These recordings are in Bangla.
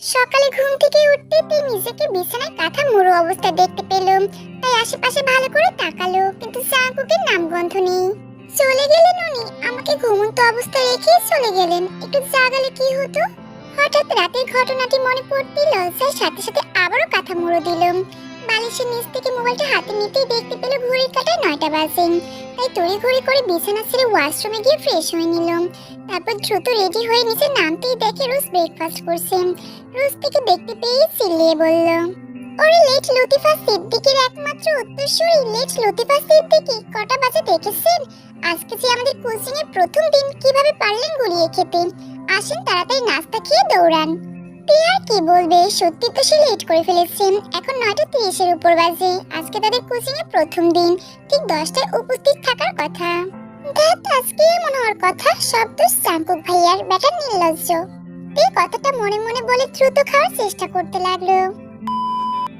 সকালে ঘুম থেকে উঠতে তে নিজেকে বিছানায় কাঁথা মুড়ো অবস্থা দেখতে পেল তাই আশেপাশে ভালো করে তাকালো, কিন্তু জাঙ্কুকের নাম গন্ধ নেই। চলে গেলেন উনি। আমাকে ঘুমন্ত অবস্থায় রেখে চলে গেলেন। একটু জাগালে কি হতো? হঠাৎ রাতের ঘটনাটি মনে পড়তে লজ্জার সাথে সাথে আবারও কাঁথা মুড়ো দিলাম। বালিশের নিচ থেকে মোবাইলটা হাতে নিতেই দেখতে পেল ঘড়ির কাঁটায় নয়টা বাজে। তাই তড়ি ঘড়ি করে বিছানা ছেড়ে ওয়াশরুমে গিয়ে ফ্রেশ হয়ে নিলাম। তারপর দ্রুত রেডি হয়ে নিচে নামতেই দেখে রোজ ব্রেকফাস্ট করছেন রোজটিকে দেখতে পেয়ে চিল্লিয়ে বলল, ওরে লেট লতিফা সিদ্দিকের একমাত্র উত্তরসূরি। লেট লতিফা সিদ্দিকি, কটা বাজে দেখেছেন? আজকে যে আমাদের কোচিং এর প্রথম দিন, কীভাবে পারলেন গুলিয়ে খেতে? আসেন তাড়াতাড়ি নাস্তা খেয়ে দৌড়ান। আর কি বলবে? সত্যি তো সে লেট করে ফেলেছেন এখন নয়টা তিরিশের উপর বাজে। আজকে তাদের কোচিং এর প্রথম দিন। ঠিক দশটায় উপস্থিত থাকার কথা। ধ্যাত আজকে এমন হওয়ার কথা। সব দোষ চাঙ্কুক ভাইয়ার। ব্যাটার নির্লজ্জ। এই কথাটা মনে মনে বলে দ্রুত খাওয়ার চেষ্টা করতে লাগল।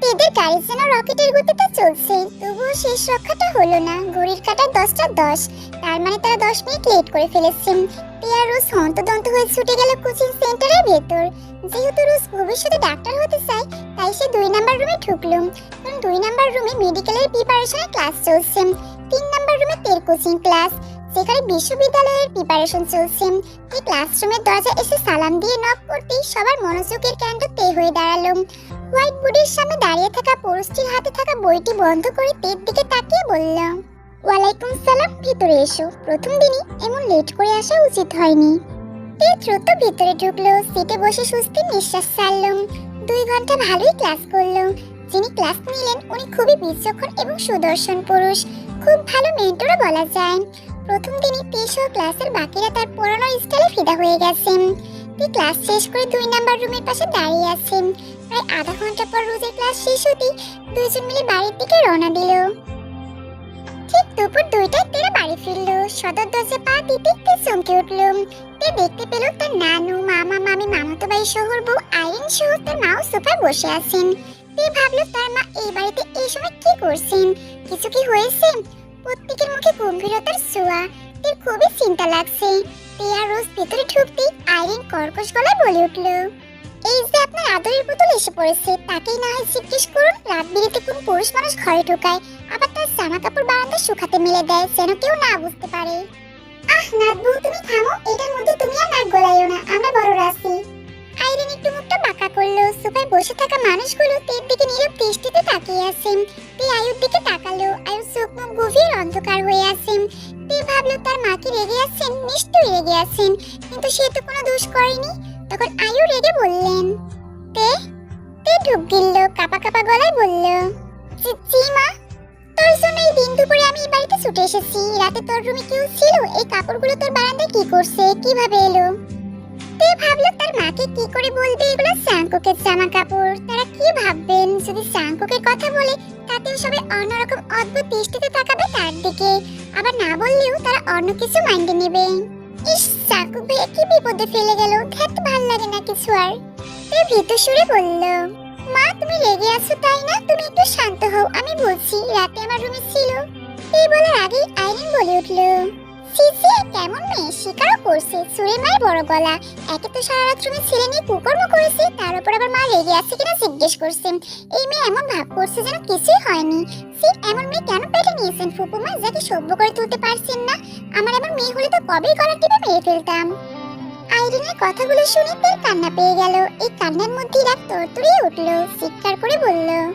এদের গাড়ি যেন রকেটের গতিতে চলছে, তবুও শেষ রক্ষাটা হলো না। ঘড়ির কাটা দশটা দশ, তার মানে তারা দশ মিনিট লেট করে ফেলেছেন পিয়া রোজ হন্তদন্ত হয়ে ছুটে গেল কোচিং সেন্টারের ভেতর। যেহেতু রোজ ভবিষ্যতে ডাক্তার হতে চায়, তাই সে দুই নাম্বার রুমে ঢুকলো। কারণ দুই নাম্বার রুমে মেডিকেলের প্রিপারেশনের ক্লাস চলছে। তিন নাম্বার রুমে তের কোচিং ক্লাস যেখানে বিশ্ববিদ্যালয়ের প্রিপারেশন চলছে, এই ক্লাসরুমের দরজা এসে সালাম দিয়ে নক করতেই সবার মনোযোগের কেন্দ্র তে হয়ে দাঁড়াল। হোয়াইট বোর্ডের সামনে দাঁড়িয়ে থাকা পুরুষটির হাতে থাকা বইটি বন্ধ করে তের দিকে তাকিয়ে বলল, ওয়ালাইকুম সালাম, ভিতরে এসো। প্রথম দিনই এমন লেট করে আসা উচিত হয়নি। তে দ্রুত ভিতরে ঢুকলো সিটে বসে সুস্থির নিঃশ্বাস ছাড়লো। দুই ঘণ্টা ভালোই ক্লাস করল। যিনি ক্লাস নিলেন, উনি খুবই বিচক্ষণ এবং সুদর্শন পুরুষ। খুব ভালো মেন্টরও বলা যায়। প্রথম দিনই পেশো ক্লাসের বাকিরা তার পুরনো স্টাইলে ফিদা হয়ে গেছেন তে ক্লাস শেষ করে দুই নাম্বার রুমের পাশে দাঁড়িয়ে আছেন প্রায় আধা ঘণ্টা পর রোজের ক্লাস শেষ হতেই দুইজন মিলে বাড়ির দিকে রওনা দিল। ঠিক দুপুর দুইটায় তেরা বাড়ি ফিরল। সদর দরজা পা দিতে তে চমকে উঠল। তে দেখতে পেল তার নানু, মামা, মামি মামাতো ভাই শহর বউ আইরিন সহ তার মাও সোফায় বসে আছেন। তে ভাবলো তার মা এই বাড়িতে এই সময় কি করছেন? কিছু কি হয়েছে? প্রত্যেকের মুখে গম্ভীরতার ছোঁয়া। তের খুবই চিন্তা লাগছে। আর রোজ ভেতরে ঢুকতেই আইরিন কর্কশ গলায় বলে উঠল, এই যে আপনার আদরের পুতুল এসে পড়েছে, তাকেই না হয় জিজ্ঞেস করুন, রাত বিরেতে কোন পুরুষ মানুষ ঘরে ঢোকায়, আবার তার জামা কাপড় বারান্দা শুকাতে মেলে দেয়, যেন কেউ না বুঝতে পারে। আহ নাত বউ তুমি থামো, এটার মধ্যে তুমি আর নাক গলাইও না, আমরা বড়রা আছি। আইরিন একটু মুখটা বাঁকা করল। সোফায় বসে থাকা মানুষগুলো তের দিকে নীরব দৃষ্টিতে তাকিয়ে আছেন তে আয়ুর দিকে তাকালো। আয়ু চোখ মুখ গভীর অন্ধকার হয়ে আছেন তে ভাবলো তার মা রেগে আছেন? নিশ্চয়ই রেগে আছেন কিন্তু সে তো কোনো দোষ করেনি। তখন আয়ু রেগে বললেন তে তে ঢুক গিলল। কাপা কাপা গলায় বলল "জি, জি মা তোর জন্য এই দিন দুপুরে আমি এই বাড়িতে ছুটে এসেছি। রাতে তোর রুমে কেউ ছিল। এই কাপড়গুলো তোর বারান্দায় কি করছে? কীভাবে এলো? তে ভাবলো তার মাকে কি করে বলবে? এগুলো সাংকোকের জামা কাপড় তারা কি ভাববেন? যদি সাংকোকের কথা বলে তাতেও সবাই অন্যরকম অদ্ভুত দৃষ্টিতে তাকাবে তার দিকে। আবার না বললেও তারা অন্য কিছু মাইন্ডে নেবে। ইস সাকুক ভাইয়া কি বিপদে ফেলে গেল? দেখতে ভালো লাগে না কিছু আর। তে ভীত সুরে বলল, মা, তুমি রেগে আছো তাই না? তুমি একটু শান্ত হও, আমি বলছি, রাতে আমার রুমে ছিল। এই বলার আগেই আইরিন বলে উঠল যাকে সভ্য করে তুলতে পারছেন না। আমার এমন মেয়ে তো কবেই গলা টিপে মেরে ফেলতাম। আইরিনের কথাগুলো শুনে তার কান্না পেয়ে গেল। এই কান্নার মধ্যে রাত তরতরিয়ে উঠল। চিৎকার করে বলল,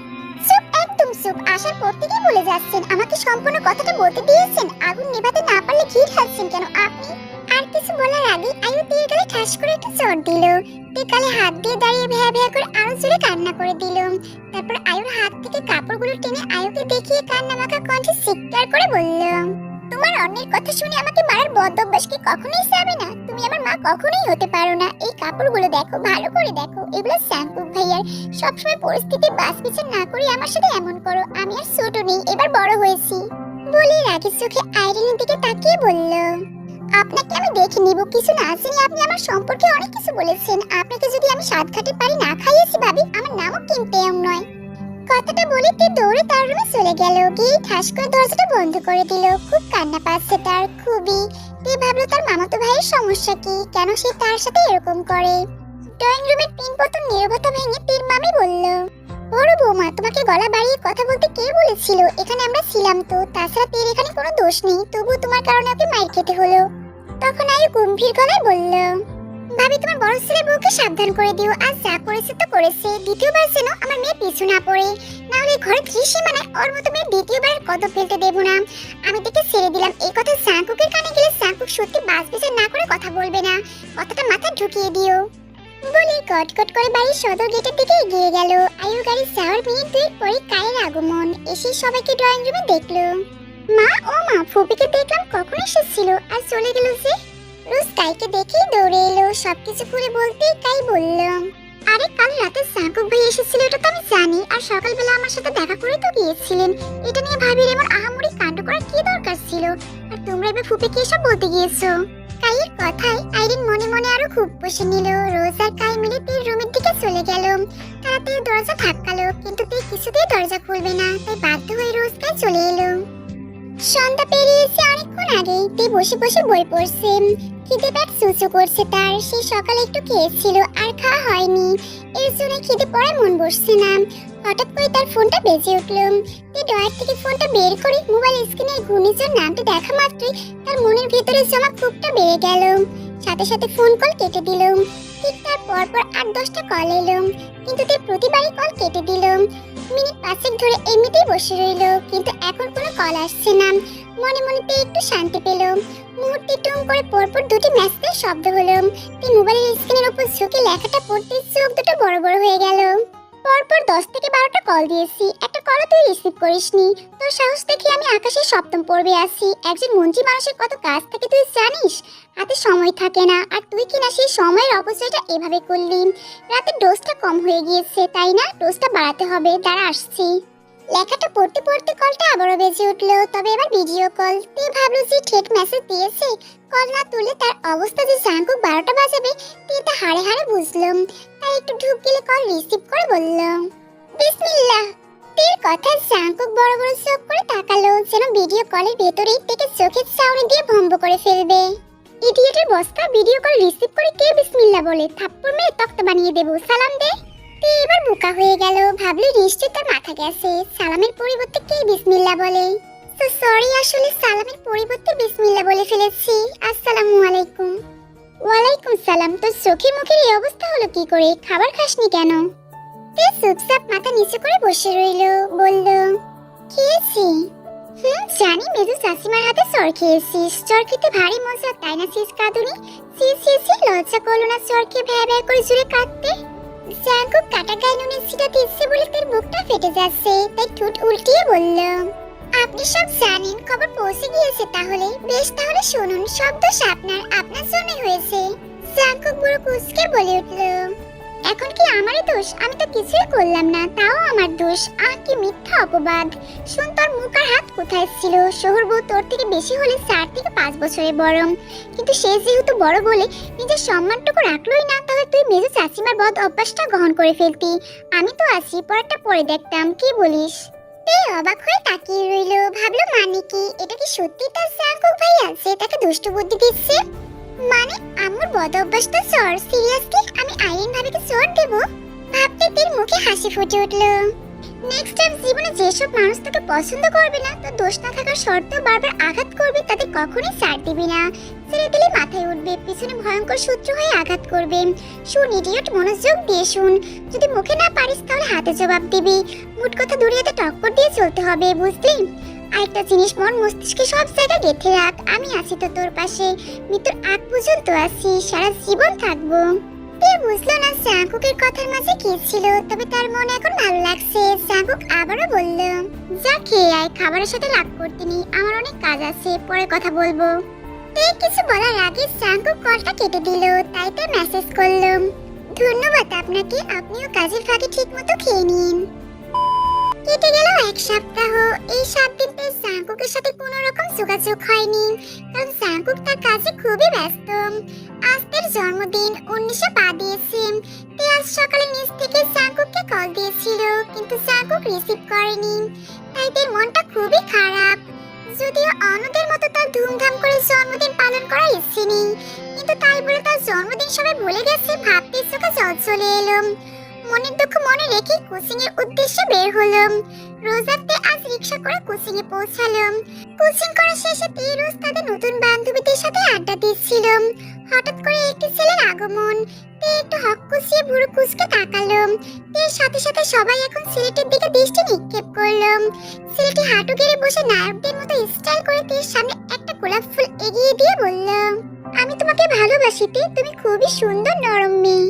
চুপ একদম চুপ। আসার পর থেকেই বলে যাচ্ছেন, আমাকে সম্পূর্ণ কথাটা বলতে দিয়েছেন। আগুন নেভাতে না পারলে ঘি ঢালছেন কেন আপনি? আর কিছু বলার আগে আয়ু তীর গালে ঠাস করে একটা চট দিল। গালে হাত দিয়ে দাঁড়িয়ে ভেয়া ভেয়া করে আরও জোরে কান্না করে দিল। তারপর আয়ুর হাত থেকে কাপড়গুলো টেনে আয়ুকে দেখিয়ে কান্না মাখা কণ্ঠে চিৎকার করে বলল তোমার অন্যের কথা শুনে আমাকে মারার বদ কি কখনোই যাবে না? তুমি আমার মা কখনোই হতে পারো না। এই কাপড়গুলো দেখো, ভালো করে দেখো। এগুলো শ্যাম্পু ভাইয়ার। সবসময় পরিস্থিতি বাস বিচার না করে আমার সাথে এমন করো। আমি আর ছোট নেই, এবার বড় হয়েছি। বলে রাগের চোখে আইরিনের দিকে তাকিয়ে বলল, আপনাকে আমি দেখে নিব, কিছু না জানি আপনি আমার সম্পর্কে অনেক কিছু বলেছেন। আপনাকে যদি আমি সাত ঘাটে পারি, না খাইয়েছি ভাবি, আমার নামও কিনতে নয়। কথাটা বলে তে দৌড়ে তার রুমে চলে গেল। গিয়ে ঠাস করে দরজাটা বন্ধ করে দিল। খুব কান্না পাচ্ছে তার, খুবই। তে ভাবলো তার মামাতো ভাইয়ের সমস্যা কি? কেন সে তার সাথে এরকম করে? ড্রয়িং রুমের তিন বোতল নীরবতা ভেঙে তীর মামি বলল, বড় বৌমা, তোমাকে গলা বাড়িয়ে কথা বলতে কে বলেছিল? এখানে আমরা ছিলাম তো। তাছাড়া তীর এখানে কোনো দোষ নেই। তবুও তোমার কারণে ওকে মার খেতে হলো। তখন আয়ু গম্ভীর গলায় বলল ভাবি, তোমার বড় ছেলের বউকে সাবধান করে দিও। আজ যা করেছে তো করেছে। দ্বিতীয়বার যেন আমার মেয়ে পিছু না পড়ে। না হলে ঘরে ত্রিসীমানায় ওর মতো মেয়ে দ্বিতীয়বার কদম ফেলতে দেবো না। আমি তাকে ছেড়ে দিলাম। এই কথা সাঁকুকের কানে গেলে সাঁকুক সত্যি বাস বিচার না করে কথা বলবে না। কথাটা মাথায় ঢুকিয়ে দিও। বলে কটকট করে বাড়ির সদর গেটের দিকে এগিয়ে গেল। আয়ু গাড়ি যাওয়ার মিনিট দুই পরে কায়ের আগমন। এসে সবাইকে ড্রয়িং রুমে দেখল। মা, ও মা, ফুপিকে দেখলাম কখন এসেছিল। আর চলে গেল যে রোজ কাইকে দেখেই দৌড়ে এলো, সবকিছু খুলে বলতেই কাই বললাম। আরে, কাল রাতে সাকুক ভাই এসেছিল এটা তো আমি জানি, আর সকালবেলা আমার সাথে দেখা করে তো গিয়েছিলেন। এটা নিয়ে ভাবির এমন আহামরি কাণ্ড করার কি দরকার ছিল? আর তোমরা এবার ফুপিকে এসব বলতে গিয়েছো? কাইয়ের কথায় আইরিন মনে মনে আরও খুব বসে নিল। রোজ আর কাই মিলে তীর রুমের দিকে চলে গেল। তাড়াতাড়ি দরজা ধাক্কালো কিন্তু তীর কিছুতেই দরজা খুলবে না, তাই বাধ্য হয়ে রোজ কাই চলে এলো। সন্ধ্যা পেরিয়েছে অনেকক্ষণ আগেই তে বসে বসে বই পড়ছে। খিদে পেট সুসু করছে তার। সে সকালে একটু খেয়েছিল আর খাওয়া হয়নি। এর জন্য খিদে পড়ে মন বসছে না। হঠাৎ করে তার ফোনটা বেজে উঠল। তে ডয়ার থেকে ফোনটা বের করে মোবাইল স্ক্রিনের ঘূর্ণিঝড় নামটা দেখা মাত্রই তার মনের ভিতরে জমা ক্ষোভটা বেড়ে গেল। সাথে সাথে ফোন কল কেটে দিল। ঠিক তার পর পর আট দশটা কল এলো। কিন্তু তে প্রতিবারই কল কেটে দিল। মিনিট পাঁচেক ধরে এমনিতেই বসে রইল, কিন্তু এখন কোনো কল আসছে না। মনে মনে তে একটু শান্তি পেল মুহূর্তে টুম করে পরপর দুটি ম্যাচের শব্দ হলো তে মোবাইলের স্ক্রিনের উপর ঝুঁকে লেখাটা পড়তে চোখ দুটো বড় বড় হয়ে গেল পরপর দশ থেকে বারোটা কল দিয়েছি। একটা কলও তুই রিসিভ করিসনি। তোর সাহস দেখে আমি আকাশের সপ্তম পর্বে আছি। একজন মন্ত্রী মানুষের কত কাজ থাকে তুই জানিস? হাতে সময় থাকে না। আর তুই কিনা সেই সময়ের অপচয়টা এভাবে করলি। রাতে ডোজটা কম হয়ে গিয়েছে, তাই না? ডোজটা বাড়াতে হবে। তারা আসছি। লেখাটা পড়তে পড়তে কলটা আবারও বেজে উঠল। তবে এবার ভিডিও কল তে ভাবলো যে ঠেট মেসেজ দিয়েছে। কল না তুলে তার অবস্থা যে জাঙ্কুক বারোটা বাজাবে, তে তা হাড়ে হাড়ে বুঝলাম তাই একটু ঢুক গেলে কল রিসিভ করে বললাম বিসমিল্লাহ। তের কথা জাঙ্কুক বড় বড় চোখ করে তাকালো, যেন ভিডিও কলের ভেতরেই থেকে চোখের চাউনি দিয়ে ভম্ব করে ফেলবে। ইডিয়েটের বস্তা ভিডিও কল রিসিভ করে কে বিসমিল্লাহ বলে? থাপ্পড় মেরে তক্তা বানিয়ে দেবো। সালাম দে। তে এবার বোকা হয়ে গেল। ভাবলো নিশ্চয়ই তার মাথা গেছে। সালামের পরিবর্তে কে বিসমিল্লাহ বলে? তো সরি আসলে সালামের পরিবর্তে বিসমিল্লাহ বলে ফেলেছি। আসসালামু আলাইকুম। ওয়ালাইকুম সালাম, তোর চোখে মুখের এই অবস্থা হলো কি করে? খাবার খাসনি কেন? তে চুপচাপ মাথা নিচু করে বসে রইল, বলল, খেয়েছি। হুম, জানি মেজু চাষিমার হাতে চর খেয়েছিস। চর খেতে ভারী মজা, তাই না ছিস কাঁদুনি? সি সি লজ্জা করল না চর খেয়ে ভ্যা ভ্যা করে জুড়ে কাঁদতে? জাঙ্কুক কাটা গায়ে নুনের ছিটা দিচ্ছে বলে তার মুখটা ফেটে যাচ্ছে। তাই ঠোঁট উল্টিয়ে বলল, আপনি সব জানেন, খবর পৌঁছে গিয়েছে তাহলে। বেশ তাহলে শুনুন, সব দোষ আপনার আপনার জন্যই হয়েছে। জাঙ্কুক বুড়ো কুচকে বলে উঠল এখন কি আমারই দোষ? আমি তো কিছুই করলাম না, তাও আমার দোষ। আহ কি মিথ্যা অপবাদ। শুন তোর মুখ আর হাত কোথায় ছিল? শহর বউ তোর থেকে বেশি হলে চার থেকে পাঁচ বছরের বড় কিন্তু সে যেহেতু বড় বলে নিজের সম্মানটুকু রাখলোই না, তাহলে তুই মেজো চাচিমার বদ অভ্যাসটা গ্রহণ করে ফেলতি। আমি তো আছি, পরেরটা পরে দেখতাম, কি বলিস? তে অবাক হয়ে তাকিয়ে রইল। ভাবলো মানে কি? এটা কি সত্যি তার জাঙ্কুক ভাই আছে তাকে দুষ্ট বুদ্ধি দিচ্ছে? মানে আমার বদ অভ্যাসটা সর সিরিয়াসলি আমি আইরিন ভাবিকে সর দেব? ভাবতে তের মুখে হাসি ফুটে উঠল। নেক্সট টাইম জীবনে যেসব মানুষ তোকে পছন্দ করবে না তো দোষ না থাকার শর্তেও বারবার আঘাত করবে, তাদের কখনোই ছাড় দিবি না। ছেড়ে দিলে মাথায় উঠবে, পিছনে ভয়ঙ্কর শত্রু হয়ে আঘাত করবে। শুন ইডিয়ট মনোযোগ দিয়ে শুন। যদি মুখে না পারিস, তাহলে হাতে জবাব দিবি। মুট কথা দুনিয়াতে টক্কর দিয়ে চলতে হবে, বুঝলি? আরেকটা জিনিস মন মস্তিষ্কে সব জায়গায় গেঁথে রাখ। আমি আছি তো তোর পাশে। মৃত্যুর আগ পর্যন্ত আছি। সারা জীবন থাকব। তে বুঝলো না, জাঙ্কুকের কথার মাঝে কি ছিল? তবে তার মনে এখন ভালো লাগছে। জাঙ্কুক আবারও বলল যা খেয়ে আয় খাবারের সাথে রাগ করতে নি আমার অনেক কাজ আছে। পরে কথা বলব। তে কিছু বলার আগে জাঙ্কুক কলটা কেটে দিল, তাই তো মেসেজ করলাম। ধন্যবাদ আপনাকে। আপনিও কাজের ফাঁকে ঠিক মতো খেয়ে নিন। কেটে গেল এক সপ্তাহ। এই সাত দিন পেয়ে জাঙ্কুকের সাথে কোনো রকম যোগাযোগ হয়নি, কারণ জাঙ্কুক তার কাজে খুবই ব্যস্ত। আজ তার জন্মদিন উনিশে পা দিয়েছে তে আজ সকালে নিজ থেকে জাঙ্কুককে কল দিয়েছিল, কিন্তু জাঙ্কুক রিসিভ করেনি। তাই তার মনটা খুবই খারাপ। যদিও অন্যদের মতো তার ধুমধাম করে জন্মদিন পালন করার ইচ্ছে নেই, কিন্তু তাই বলে তার জন্মদিন সবাই ভুলে গেছে ভাবতে চোখে জল চলে এলো। মনের দুঃখ মনে রেখে কোচিং এর উদ্দেশ্যে বের হলাম। রোজাতে আজ রিক্সা করে কোচিং এ পৌঁছালাম। কোচিং করা শেষে তে রোজ তাদের নতুন বান্ধবীদের সাথে আড্ডা দিচ্ছিলাম। হঠাৎ করে একটি ছেলের আগমন। তে একটু হক কুচিয়ে ভুরু কুচকে তাকালো এর সাথে সাথে সবাই এখন ছেলেটির দিকে দৃষ্টি নিক্ষেপ করলাম। ছেলেটি হাঁটু গেড়ে বসে নায়কদের মতো স্টাইল করে তের সামনে একটা গোলাপ ফুল এগিয়ে দিয়ে বললাম, আমি তোমাকে ভালোবাসি তে, তুমি খুবই সুন্দর নরম মেয়ে।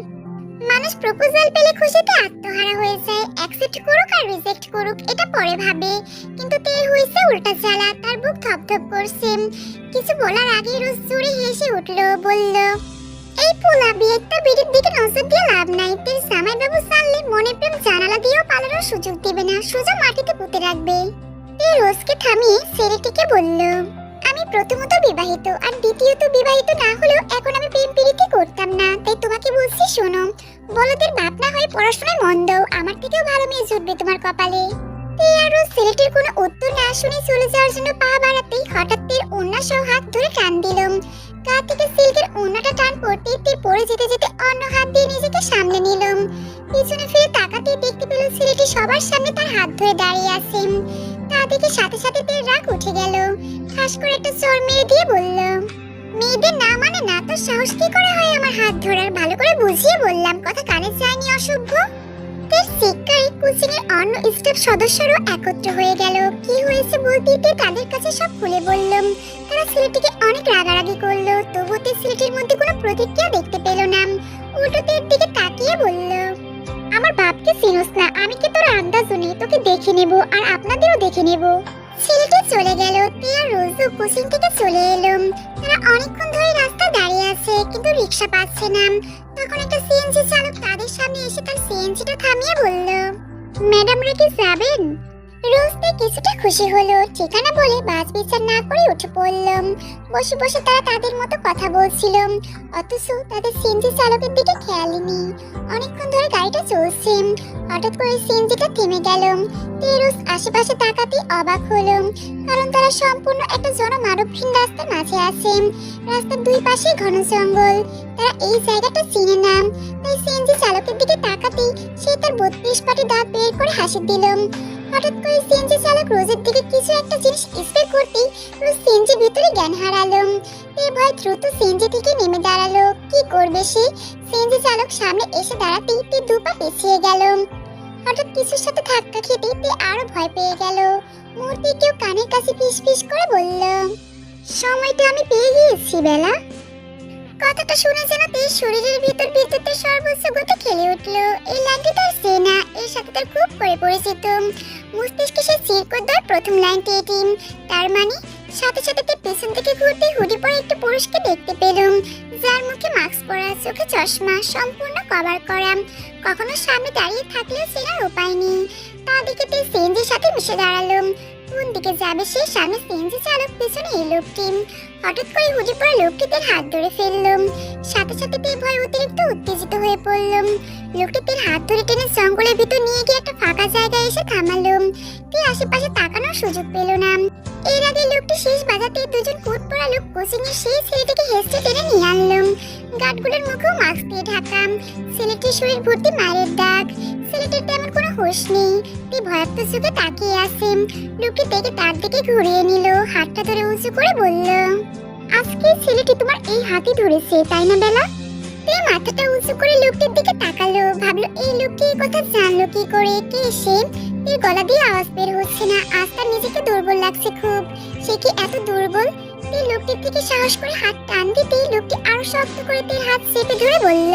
মানুষ প্রপোজাল পেলে খুশিতে আত্মহারা হয়ে যায় অ্যাকসেপ্ট করুক আর রিজেক্ট করুক, এটা পরে ভাবে। কিন্তু তের হয়েছে উল্টা জ্বালা, তার বুক থপথপ করছে। কিছু বলার আগে রোজ জুড়ে হেসে উঠল, বলল, এই পোলা বিয়েটা বিড়ির দিকে নজর দিয়ে লাভ নাই। তের জামাই বাবু জানলে মনে প্রেম জানালা দিয়েও পালানোর সুযোগ দিবে না, সোজা মাটিতে পুঁতে রাখবে। তে রোজকে থামিয়ে ছেলেটিকে বলল আমি প্রথমত বিবাহিত আর দ্বিতীয়ত বিবাহিত না হলেও এখন আমি প্রেম প্রীতি করতাম না। তাই তোমাকে বলছি, শোনো, বলদের বাপ না হয়ে পড়াশোনায় মন দাও আমার থেকেও ভালো মেয়ে জুটবে তোমার কপালে। ছেলেটির কোনো উত্তর না শুনে চলে যাওয়ার জন্য পা বাড়াতেই হঠাৎ তের সহ হাত ধরে টান দিলাম। গা থেকে সিল্কের টান পড়তে তীর পড়ে যেতে যেতে অন্য হাত দিয়ে নিজেকে সামলে নিলাম। পিছনে ফিরে তাকাতেই দেখতে পেল ছেলেটি সবার সামনে তার হাত ধরে দাঁড়িয়ে আছে। তা দেখে সাথে সাথে চোর দিয়ে বলল মেয়েদের না মানে না তো সাহস কি করে হয় আমার হাত ধরার? ভালো করে বুঝিয়ে বললাম, কথা কানে যায়নি অসভ্য? তার শিক্ষায় কোচিং এর অন্য স্টাফ একত্র হয়ে গেল। কি হয়েছে বলতে তাদের কাছে সব খুলে বললাম, তারা ছেলেটিকে অনেক রাগারাগি করল তবুতে ছেলেটির মধ্যে কোনো প্রতিক্রিয়া ছেলেটি চলে গেল টিয়া রোজও কোচিং থেকে চলে এলো তারা অনেকক্ষণ ধরে রাস্তা দাঁড়িয়ে আছে, কিন্তু রিক্সা পাচ্ছে না। তখন একটা সিএনজি চালক তাদের সামনে এসে তার সিএনজিটা থামিয়ে বলল, ম্যাডামরা কি যাবেন? রোজতে কিছুটা খুশি হলো? ঠিকানা বলে বাস বিচার না করে উঠে পড়লাম। বসে বসে তারা তাদের মতো কথা বলছিল। অথচ তাদের সিএনজি চালকের দিকে খেয়ালই অনেকক্ষণ ধরে গাড়িটা চলছে। হঠাৎ করে সিএনজিটা থেমে গেল। তেরুস আশেপাশে তাকাতে অবাক হলো। কারণ তারা সম্পূর্ণ একটা জনমানবহীন রাস্তার মাঝে আছে। রাস্তার দুই পাশে ঘন জঙ্গল। তারা এই জায়গাটা চিনে না। তাই সিএনজি চালকের দিকে তাকাতেই সে তার বত্রিশ পাটি দাঁত বের করে হাসি দিল হঠাৎ করে সিএনজি চালক রোজের দিকে কিছু একটা জিনিস স্প্রে করতেই রোজ সিএনজি ভিতরে জ্ঞান হারালো তে ভয় দ্রুত সিএনজি থেকে নেমে দাঁড়াল। কি করবে সে? সিএনজি চালক সামনে এসে দাঁড়াতেই তে দুপা পিছিয়ে গেল হঠাৎ কিছুর সাথে ধাক্কা খেতে তে আরও ভয় পেয়ে গেল। মুহূর্তে কেউ কানের কাছে ফিস ফিস করে বলল, সময়টা আমি পেয়ে গিয়েছি বেলা। কথাটা শুনে যেন তের শরীরের ভিতর বিদ্যুতের সর্বোচ্চ গতি খেলে উঠল। এই লাইনটি তার সেনা, এর সাথে তার খুব করে পরিচিত মস্তিষ্কে সে চিরকোদ্দার প্রথম লাইনটি এটি। তার মানে সাথে সাথে তে পেছন থেকে ঘুরতে হুডি পরে একটা পুরুষকে দেখতে পেলাম। যার মুখে মাস্ক পরা, চোখে চশমা, সম্পূর্ণ কভার করা। কখনো সামনে দাঁড়িয়ে থাকলেও চেনার উপায় নেই। তা দিকে তে সিএনজির সাথে মিশে দাঁড়াল কোন দিকে যাবে সে সামনে সিএনজি চালক পেছনে এই লোকটি। হঠাৎ করে হুডি পড়া লোকটি তার হাত ধরে ফেললাম। সাথে সাথে তে ভয় অতিরিক্ত উত্তেজিত হয়ে পড়লাম। লোকটি তার হাত ধরে টেনে জঙ্গলের ভিতর নিয়ে গিয়ে একটা ফাঁকা জায়গায় এসে থামালাম। তে আশেপাশে তাকানোর সুযোগ পেল না। এর আগে লোকটি শেষ বাজাতে দুজন কোট পরা লোক কোচিং এর সেই ছেলেটিকে হেসে টেনে নিয়ে আনলাম। গার্ডগুলোর মুখেও মাস্ক দিয়ে ঢাকা ছেলেটির শরীর ভর্তি মায়ের দাগ। ছেলেটির তেমন কোনো হোশ নেই। তে ভয়াক্ত চোখে তাকিয়ে আছে। লোকটি দেখে তার দিকে ঘুরিয়ে নিল। হাতটা ধরে উঁচু করে বলল আজকে ছেলেটি তোমার এই হাতে ধরেছে, তাই না বেলা? তে মাথাটা উঁচু করে লোকটির দিকে তাকালো, ভাবলো, এই লোকটি এই কথা জানলো কি করে? কে সে? এর গলা দিয়ে আওয়াজ বের হচ্ছে না, আজ তার নিজেকে দুর্বল লাগছে খুব। সে কি এত দুর্বল? তে লোকটির থেকে সাহস করে হাত টান দিতে লোকটি আরও শক্ত করে তের হাত চেপে ধরে বলল,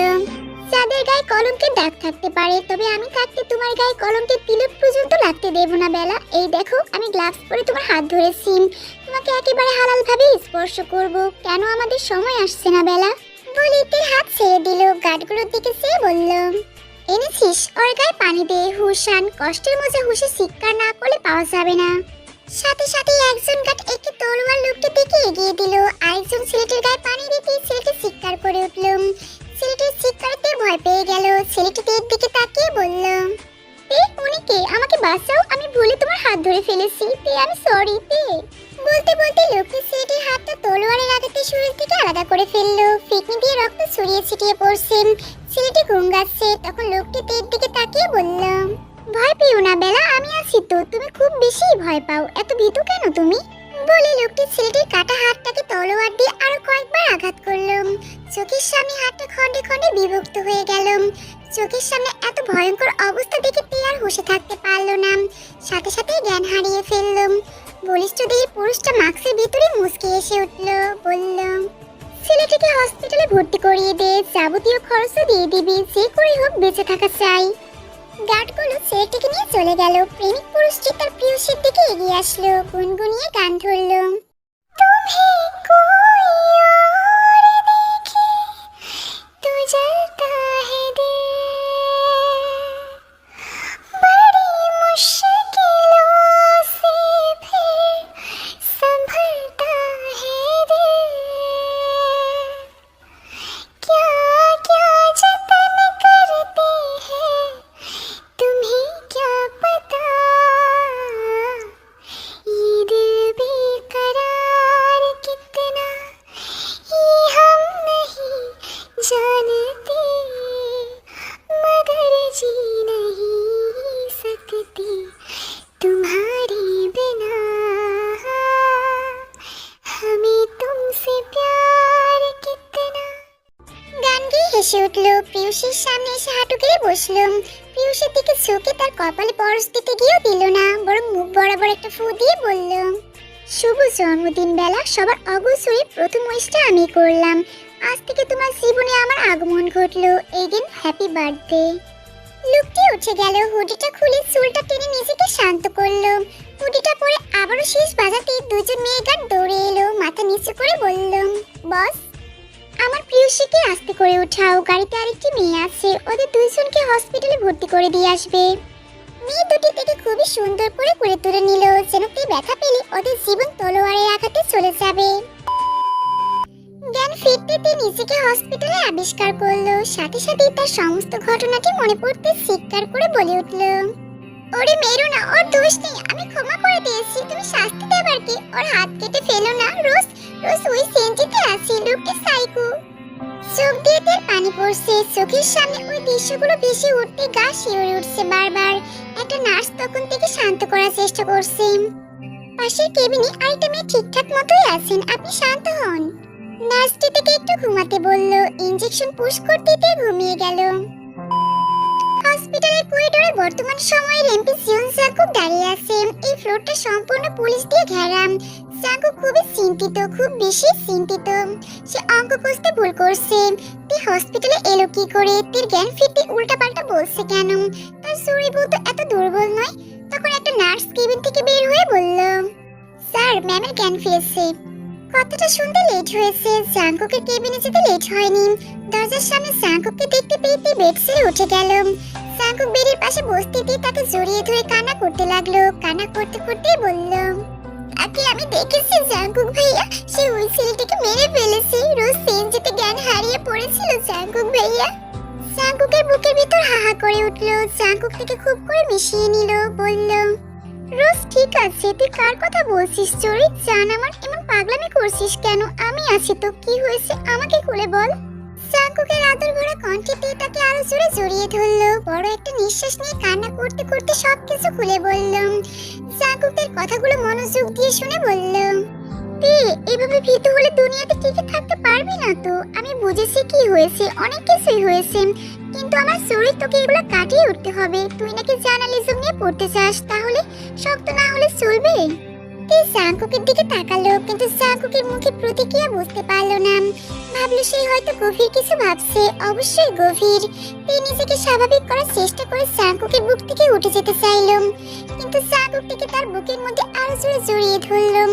যাদের গায়ে কলমকে দাগ থাকতে পারে, তবে আমি থাকতে তোমার গায়ে কলমকে তিলক পর্যন্ত লাগতে দেব না বেলা। এই দেখো, আমি গ্লাভস পরে তোমার হাত ধরেছি। তোমাকে একেবারে হালাল ভাবে স্পর্শ করব। কেন আমাদের সময় আসছে না, বেলা? বলে হাত ছেড়ে দিল গার্ডগুলোর দিকে চেয়ে বলল, এনেছিস ওর গায়ে পানি দে হুশান কষ্টের মধ্যে হুশে চিৎকার না করলে পাওয়া যাবে না। সাথে সাথে একজন গার্ড একটি তলোয়ার লোকটি দিকে এগিয়ে দিল, আরেকজন ছেলেটির গায়ে পানি দিতে ছেলেটি চিৎকার করে উঠল। ছেলেটির চিৎকারতে ভয় পেয়ে গেল, ছেলেটি তের দিকে তাকিয়ে বলল, তে, উনি কে? আমাকে বাঁচাও, আমি ভুলে তোমার হাত ধরে ফেলেছি। তে, আমি সরি তে। বলতে বলতে লোকটি ছেলেটির হাতটা তলোয়ারের আঘাতে শরীর থেকে আলাদা করে ফেলল। ফিকনি দিয়ে রক্ত ছড়িয়ে ছিটিয়ে পড়ছে। ছেলেটি ঘুমগাচ্ছে তখন লোকটি তের দিকে তাকিয়ে বলল, ভয় পেও না বেলা, আমি আছি তো। তুমি খুব বেশি ভয় পাও। এত ভীতু কেন তুমি? বলে লোকটি ছেলেটির কাটা হাতটাকে তলোয়ার দিয়ে আরও কয়েকবার আঘাত করলাম চোখের সামনে হাতটা খন্ডে খন্ডে বিভক্ত হয়ে গেল। চোখের সামনে এত ভয়ঙ্কর অবস্থা দেখে তে আর হুঁশে থাকতে পারল না। সাথে সাথে জ্ঞান হারিয়ে ফেললাম পুরুষটা মাস্কের ভিতরে মুসকে এসে উঠল, বলল, ছেলেটিকে হসপিটালে ভর্তি করিয়ে দে, যাবতীয় খরচও দিয়ে দিবি, যে করে হোক বেঁচে থাকা চাই। গার্ডগুলো ছেলেটিকে নিয়ে চলে গেল। প্রেমিক পুরুষটি তার প্রিয়সীর দিকে এগিয়ে আসলো, গুনগুনিয়ে গান ধরল। হেসে উঠল। পিয়ুষের সামনে এসে হাঁটু গেড়ে বসল। পিয়ুষের দিকে চোখে তার কপালে পরশ দিতে গিয়েও দিল না, বরং মুখ বরাবর একটা ফু দিয়ে বলল, শুভ জন্মদিন বেলা, সবার অগোচরে প্রথম উইশটা আমি করলাম। আজ থেকে তোমার জীবনে আমার আগমন ঘটলো। দিন হ্যাপি বার্থডে লোকটি উঠে গেল। হুডিটা খুলে চুলটা টেনে নিজেকে শান্ত করল। হুডিটা পরে আবারও শেষ বাজাতে দুজন মেয়ে গার্ড দৌড়ে এলো। মাথা নিচু করে বলল, বস আমার প্রিয়সীকে আস্তে করে উঠাও, গাড়িতে আরেকটি মেয়ে আছে, ওদের দুইজনকে হসপিটালে ভর্তি করে দিয়ে আসবে। মেয়ে দুটি থেকে খুবই সুন্দর করে করে তুলে নিল, যেন তে ব্যথা পেলে ওদের জীবন তলোয়ারের আঘাতে চলে যাবে। জ্ঞান ফিরতে তে নিজেকে হসপিটালে আবিষ্কার করল, সাথে সাথে তার সমস্ত ঘটনাটি মনে পড়তে চিৎকার করে বলে উঠল, ওরে মেরো না ওর দোষ নেই, আমি ক্ষমা করে দিয়েছি, তুমি শাস্তি দেবার কি? ওর হাত কেটে ফেলো না, রোজ রোজ ওই সেন্টিতে আছে, লোকটি সাইকো। চোখ দিয়ে তেল পানি পড়ছে, চোখের সামনে ওই দৃশ্যগুলো ভেসে উঠতে গা শিউরে উঠছে বারবার। একটা নার্স তখন থেকে শান্ত করার চেষ্টা করছে। পাশের কেবিনে আরেকটা মেয়ে ঠিকঠাক মতোই আছেন, আপনি শান্ত হন। নার্সটি থেকে একটু ঘুমাতে বলল, ইনজেকশন পুশ করতে ঘুমিয়ে গেল। হসপিটালের করিডোরে বর্তমান সময়ে এমপি সিয়ন জাকুব দাঁড়িয়ে আছেন এই ফ্লোরটা সম্পূর্ণ পুলিশ দিয়ে ঘেরা। জাকু খুবই চিন্তিত, খুব বেশি চিন্তিত। সে অঙ্ক কষতে ভুল করছে। তে হসপিটালে এলো কি করে? তের জ্ঞান ফিরতে উল্টাপাল্টা বলছে কেন? তার শরীর তো এত দুর্বল নয়। তখন একটা নার্স কেবিন থেকে বের হয়ে বলল, স্যার, ম্যামের জ্ঞান ফিরেছে। কথাটা শুনতে লেট হয়েছে। জাঙ্কুকের কেবিনে যেতে লেট হয়নি। দরজার সামনে জাঙ্কুককে দেখতে পেয়ে তে বেড ছেড়ে উঠে গেল। জাঙ্কুক বেডের পাশে বসতেই তাকে জড়িয়ে ধরে কান্না করতে লাগল। কান্না করতে করতেই বলল তাকে আমি দেখেছি, জাঙ্কুক ভাইয়া। সে ওই ছেলেটিকে মেরে ফেলেছে। রোজ সেঞ্জিতে জ্ঞান হারিয়ে পড়েছিল, জাঙ্কুক ভাইয়া। জাঙ্কুকের বুকের ভিতর হাহা করে উঠল। জাঙ্কুক থেকে খুব করে মিশিয়ে নিল, বলল, রোজ ঠিক আছে, তুই কার কথা বলছিস? চরিত জান আমার, এমন পাগলামি করছিস কেন? আমি আছি তো, কি হয়েছে আমাকে খুলে বল। জাঙ্কুকের আদর ভরা কণ্ঠে তাকে আরও জোরে জড়িয়ে ধরলো। বড় একটা নিঃশ্বাস নিয়ে কান্না করতে করতে সবকিছু খুলে বললাম জাঙ্কুকের কথাগুলো মনোযোগ দিয়ে শুনে বললাম তে, এভাবে ভীত হলে দুনিয়াতে টিকে থাকতে পারবি না তো। আমি বুঝেছি কি হয়েছে, অনেক কিছুই হয়েছে। কিন্তু আমার শরীর তোকে এগুলো কাটিয়ে উঠতে হবে। তুই নাকি জার্নালিজম নিয়ে পড়তে চাস, তাহলে শক্ত না হলে চলবে? জাঙ্কুকের দিকে তাকালো, কিন্তু জাঙ্কুকের মুখে প্রতিক্রিয়া বুঝতে পারল না। ভাবলো সে হয়তো গভীর কিছু ভাবছে, অবশ্যই গভীর। তে নিজেকে স্বাভাবিক করার চেষ্টা করে জাঙ্কুকের বুক থেকে উঠে যেতে চাইলো। কিন্তু জাঙ্কুকটিকে তার বুকের মধ্যে আরও জোরে জড়িয়ে ধরলাম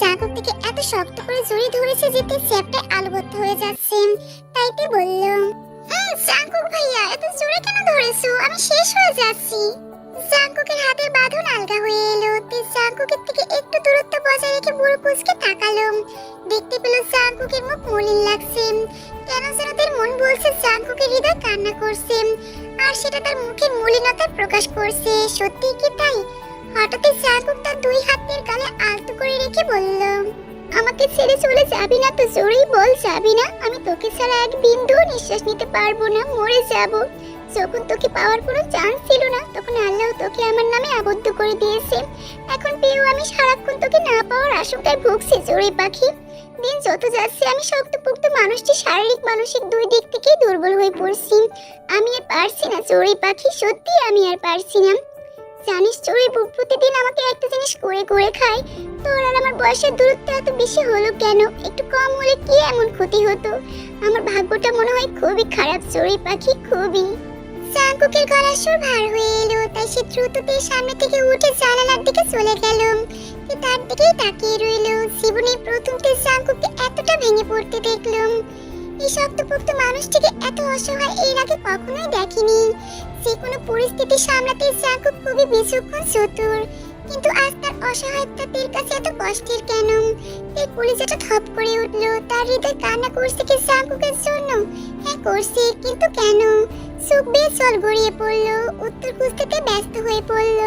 জাঙ্কুক থেকে এত শক্ত করে জড়িয়ে ধরেছে যে তে চ্যাপটায় আলবদ্ধ হয়ে যাচ্ছে। তাই তে বললাম জাঙ্কুক ভাইয়া, এত জোরে কেন ধরেছো? আমি শেষ হয়ে যাচ্ছি। জাঙ্কুকের হাতের বাঁধন আলগা হয়ে এলো। তে জাঙ্কুকের থেকে একটু দূরত্ব বজায় রেখে বুড়ো কুচকে তাকালো। দেখতে পেল জাঙ্কুকের মুখ মলিন লাগছে। কেন যেন তার মন বলছে জাঙ্কুকের হৃদয় কান্না করছে। আর সেটা তার মুখের মলিনতা প্রকাশ করছে। সত্যি কি তাই? হঠাৎই জাঙ্কুক তার দুই হাতের গালে আলতো করে রেখে বলল, আমাকে ছেড়ে চলে যাবি না তো, জোরেই বল যাবি না। আমি তোকে ছাড়া এক বিন্দু নিঃশ্বাস নিতে পারব না। মরে যাব। যখন তোকে পাওয়ার কোনো চান্স ছিল না, তখন আল্লাহ তোকে আমার নামে আবদ্ধ করে দিয়েছে এখন পেয়েও আমি সারাক্ষণ তোকে না পাওয়ার আশঙ্কায় ভুগছি, জোরে পাখি। দিন যত যাচ্ছে, আমি শক্তপোক্ত মানুষটি, শারীরিক, মানসিক দুই দিক থেকেই দুর্বল হয়ে পড়ছি। আমি আর পারছি না চড়ুই পাখি, সত্যি আমি আর পারছি না। জানিস বুক প্রতিদিন আমাকে একটা জিনিস করে করে খায়। তোর আর আমার বয়সের দূরত্ব এত বেশি হলো কেন? একটু কম হলে কি এমন ক্ষতি হতো? আমার ভাগ্যটা মনে হয় খুবই খারাপ চড়ুই পাখি, খুবই। চাঙ্কুকের গলার সুর ভার হয়ে এলো, তাই সে দ্রুততে সামনে থেকে উঠে জানালার দিকে চলে গেল। তার দিকেই তাকিয়ে রইল। জীবনের প্রথমতে চাঙ্কুকে এতটা ভেঙে পড়তে দেখলাম। এই শক্তপোক্ত মানুষটিকে এত অসহায় এর আগে কখনোই দেখিনি। যে কোনো পরিস্থিতি সামলাতে চাঙ্কুক খুবই বিচক্ষণ চতুর। কিন্তু আজ তার অসহায়তা তের কাছে এত কষ্টের কেন? এই কলিজাটা থপ করে উঠল। তার হৃদয় কান্না করছে কি চাঙ্কুকের জন্য? হ্যাঁ করছে, কিন্তু কেন? সুখ বেশ চল গড়িয়ে পড়ল উত্তর খুঁজতে ব্যস্ত হয়ে পড়ল।